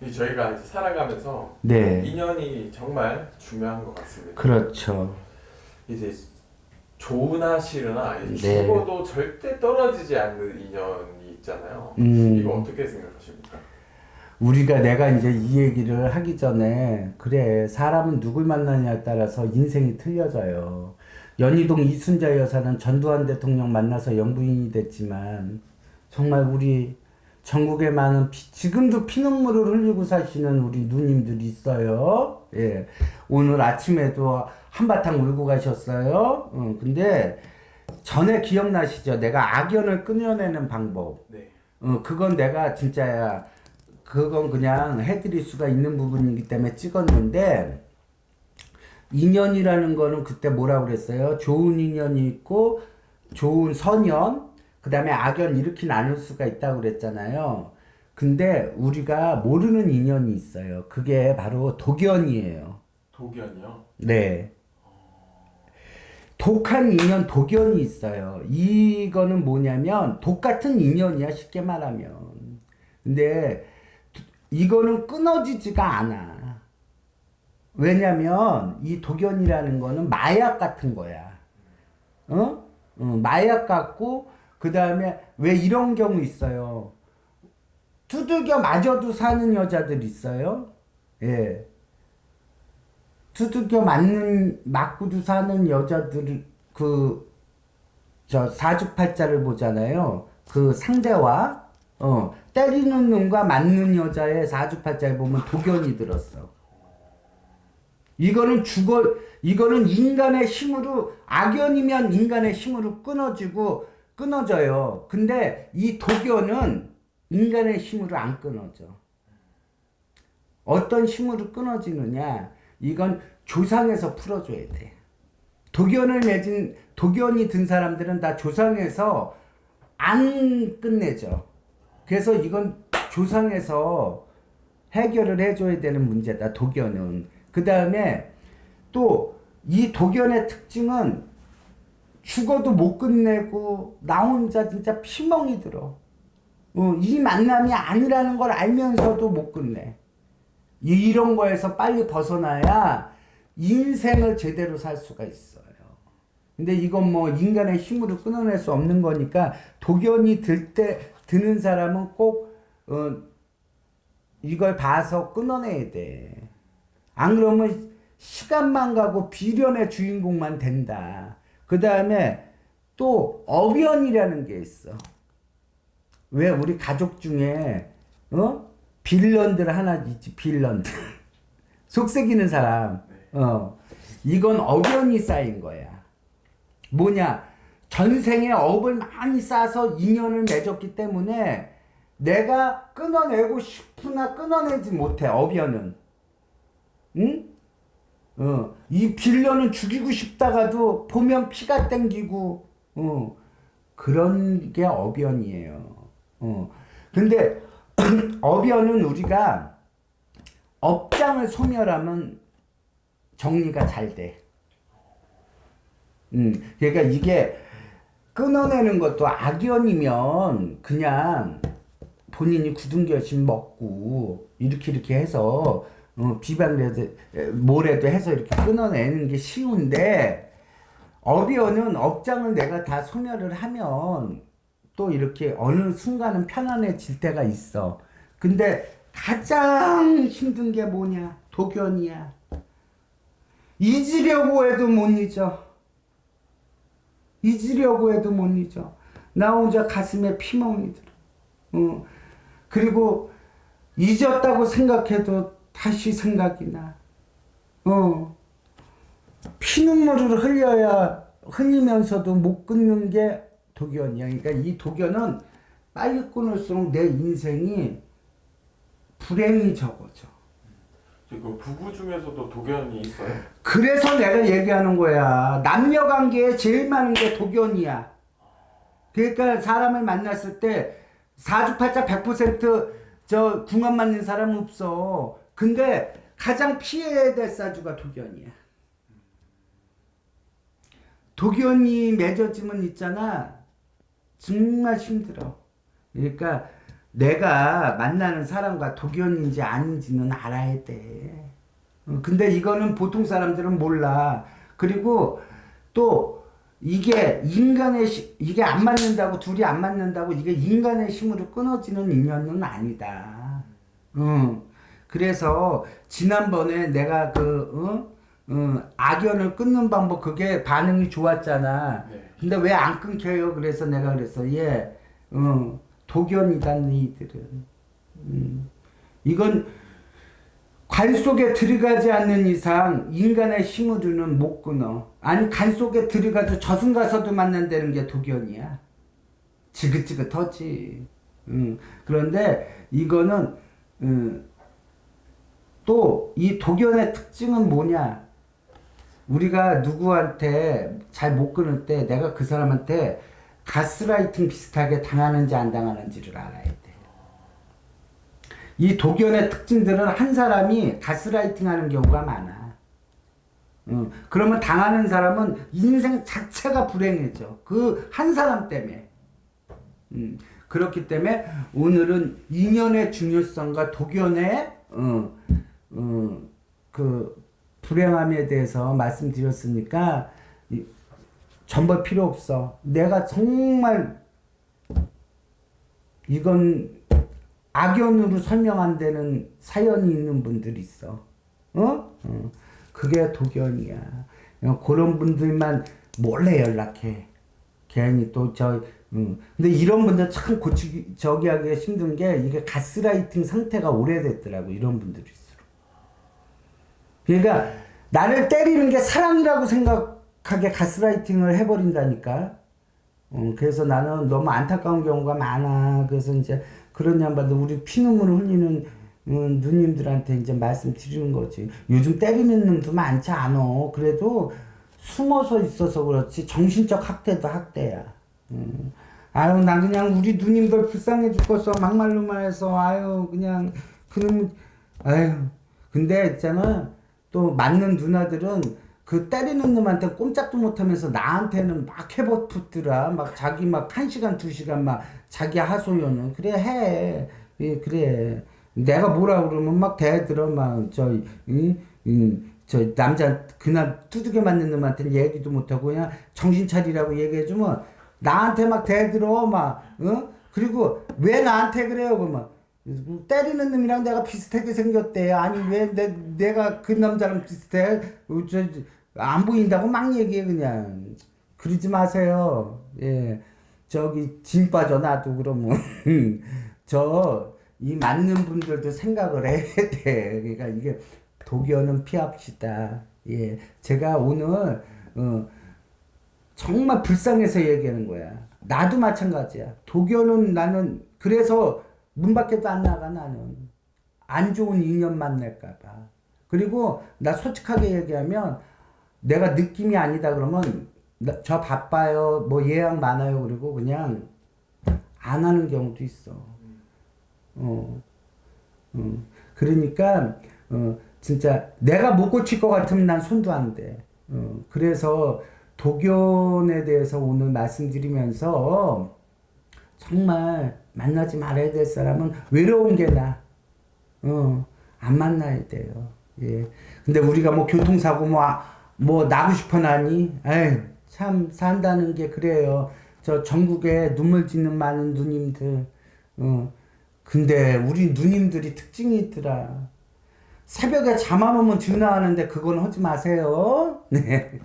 이 저희가 이제 살아가면서 네. 인연이 정말 중요한 것 같습니다. 그렇죠. 이제 좋으나 싫으나 이 네. 죽어도 절대 떨어지지 않는 인연이 있잖아요. 음. 이거 어떻게 생각하십니까? 우리가 내가 이제 이 얘기를 하기 전에 그래 사람은 누굴 만나냐에 따라서 인생이 틀려져요. 연희동 이순자 여사는 전두환 대통령 만나서 영부인이 됐지만 정말 우리 전국에 많은 피- 지금도 피눈물을 흘리고 사시는 우리 누님들이 있어요. 예. 오늘 아침에도 한바탕 울고 가셨어요. 어, 근데 전에 기억나시죠? 내가 악연을 끊어내는 방법. 네. 어, 그건 내가 진짜야. 그건 그냥 해드릴 수가 있는 부분이기 때문에 찍었는데, 인연이라는 거는 그때 뭐라 그랬어요? 좋은 인연이 있고, 좋은 선연, 그 다음에 악연 이렇게 나눌 수가 있다고 그랬잖아요. 근데 우리가 모르는 인연이 있어요. 그게 바로 독연이에요. 독연이요. 네. 독한 인연, 독연이 있어요. 이거는 뭐냐면, 독 같은 인연이야, 쉽게 말하면. 근데, 이거는 끊어지지가 않아. 왜냐면, 이 독연이라는 거는 마약 같은 거야. 어? 어, 마약 같고, 그 다음에, 왜 이런 경우 있어요? 두들겨 맞아도 사는 여자들 있어요? 예. 두들겨 맞는 맞고도 사는 여자들 그 저 사주팔자를 보잖아요. 그 상대와 어 때리는 놈과 맞는 여자의 사주팔자를 보면 독연이 들었어. 이거는 죽어 이거는 인간의 힘으로 악연이면 인간의 힘으로 끊어지고 끊어져요. 근데 이 독연은 인간의 힘으로 안 끊어져. 어떤 힘으로 끊어지느냐? 이건 조상에서 풀어줘야 돼. 독연을 맺은 독연이 든 사람들은 다 조상에서 안 끝내죠. 그래서 이건 조상에서 해결을 해줘야 되는 문제다. 독연은 그 다음에 또 이 독연의 특징은 죽어도 못 끝내고 나 혼자 진짜 피멍이 들어. 어, 이 만남이 아니라는 걸 알면서도 못 끝내. 이런 거에서 빨리 벗어나야 인생을 제대로 살 수가 있어요. 근데 이건 뭐 인간의 힘으로 끊어낼 수 없는 거니까 독연이 들 때 드는 사람은 꼭 어, 이걸 봐서 끊어내야 돼. 안 그러면 시간만 가고 비련의 주인공만 된다. 그 다음에 또 어변이라는 게 있어. 왜 우리 가족 중에 어? 빌런들 하나 있지 빌런들. 속삭이는 사람. 어. 이건 어변이 쌓인 거야. 뭐냐? 전생에 업을 많이 쌓아서 인연을 맺었기 때문에 내가 끊어내고 싶으나 끊어내지 못해 어변은. 응? 어, 이 빌런은 죽이고 싶다가도 보면 피가 땡기고 어, 그런 게 어변이에요 어. 근데 어변은 우리가 업장을 소멸하면 정리가 잘 돼. 음, 그러니까 이게 끊어내는 것도 악연이면 그냥 본인이 굳은 결심 먹고 이렇게 이렇게 해서 어, 에, 뭐라도 해서 이렇게 끊어내는 게 쉬운데 어비어는 업장을 내가 다 소멸을 하면 또 이렇게 어느 순간은 편안해질 때가 있어. 근데 가장 힘든 게 뭐냐? 도견이야. 잊으려고 해도 못 잊어. 잊으려고 해도 못 잊어. 나 혼자 가슴에 피멍이 들어. 어. 그리고 잊었다고 생각해도 다시 생각이 나. 어. 피눈물을 흘려야 흘리면서도 못 끊는 게 독연이야. 그러니까 이 독연은 빨리 끊을수록 내 인생이 불행이 적어져. 그 부부 중에서도 독연이 있어요. 그래서 내가 얘기하는 거야. 남녀 관계에 제일 많은 게 독연이야. 그러니까 사람을 만났을 때 사주팔자 100%저 궁합 맞는 사람 없어. 근데 가장 피해야 될 사주가 독연이야. 독연이 맺어지면 있잖아. 정말 힘들어. 그러니까 내가 만나는 사람과 독연인지 아닌지는 알아야 돼. 어, 근데 이거는 보통 사람들은 몰라. 그리고 또 이게 인간의 시, 이게 안 맞는다고 둘이 안 맞는다고 이게 인간의 힘으로 끊어지는 인연은 아니다. 응. 그래서 지난번에 내가 그 어? 어, 악연을 끊는 방법 그게 반응이 좋았잖아. 네. 근데 왜 안 끊겨요? 그래서 내가 그랬어. 예, 어, 독연이다 너희들은. 음, 이건 관 속에 들어가지 않는 이상 인간의 힘으로는 못 끊어. 아니 관 속에 들어가도 저승 가서도 만난다는 게 독연이야. 지긋지긋하지. 음, 그런데 이거는 음, 또이 독연의 특징은 뭐냐? 우리가 누구한테 잘 못 끊을 때 내가 그 사람한테 가스라이팅 비슷하게 당하는지 안 당하는지를 알아야 돼. 이 독연의 특징들은 한 사람이 가스라이팅 하는 경우가 많아. 응. 그러면 당하는 사람은 인생 자체가 불행해져. 그 한 사람 때문에. 음, 그렇기 때문에 오늘은 인연의 중요성과 독연의 어, 어, 그 불행함에 대해서 말씀드렸으니까 이, 전벌 필요 없어. 내가 정말 이건 악연으로 설명 안 되는 사연이 있는 분들이 있어. 어? 어. 그게 독연이야. 어, 그런 분들만 몰래 연락해. 괜히 또 저, 음. 근데 이런 분들 참 고치기, 저기 하기가 힘든 게 이게 가스라이팅 상태가 오래됐더라고. 이런 분들일수록. 그러니까 나를 때리는 게 사랑이라고 생각하게 가스라이팅을 해버린다니까. 어, 그래서 나는 너무 안타까운 경우가 많아. 그래서 이제 그런 양반들 우리 피눈물을 흘리는 음, 누님들한테 이제 말씀드리는 거지. 요즘 때리는 놈도 많지 않어. 그래도 숨어서 있어서 그렇지 정신적 학대도 학대야. 음. 아유 나 그냥 우리 누님들 불쌍해 죽겠어 막말로만 해서 아유 그냥 그놈 아유 근데 있잖아 또 맞는 누나들은 그 때리는 놈한테 꼼짝도 못하면서 나한테는 막 해버붙더라. 막 자기 막 한 시간 두 시간 막 자기 하소연은 그래 해. 예, 그래. 내가 뭐라 그러면 막 대들어. 막저 저 남자 그날 두둑에 맞는 놈한테는 얘기도 못하고 그냥 정신 차리라고 얘기해주면 나한테 막 대들어. 막 어? 그리고 왜 나한테 그래요? 그러면 때리는 놈이랑 내가 비슷하게 생겼대. 아니 왜 내, 내가 그 남자랑 비슷해? 어, 저, 저, 안 보인다고 막 얘기해 그냥. 그러지 마세요. 예. 저기 짐 빠져 놔도 그러면. 저 이 맞는 분들도 생각을 해야 돼. 그러니까 이게 독연은 피합시다. 예. 제가 오늘 어, 정말 불쌍해서 얘기하는 거야. 나도 마찬가지야. 독연은 나는 그래서 문 밖에도 안 나가 나는 안 좋은 인연 만날까봐. 그리고 나 솔직하게 얘기하면 내가 느낌이 아니다 그러면 나- 저 바빠요. 뭐 예약 많아요. 그리고 그냥 안 하는 경우도 있어. 어. 어. 그러니까 어, 진짜 내가 못 고칠 것 같으면 난 손도 안 대. 어, 그래서 독연에 대해서 오늘 말씀드리면서 정말 만나지 말아야 될 사람은 외로운 게 나. 어, 안 만나야 돼요. 예. 근데 우리가 뭐 교통사고 뭐, 아- 뭐 나고 싶어 나니? 에이, 참 산다는 게 그래요. 저 전국에 눈물 짓는 많은 누님들. 어. 근데 우리 누님들이 특징이 있더라. 새벽에 잠 안 오면 전화하는데 그건 하지 마세요. 네.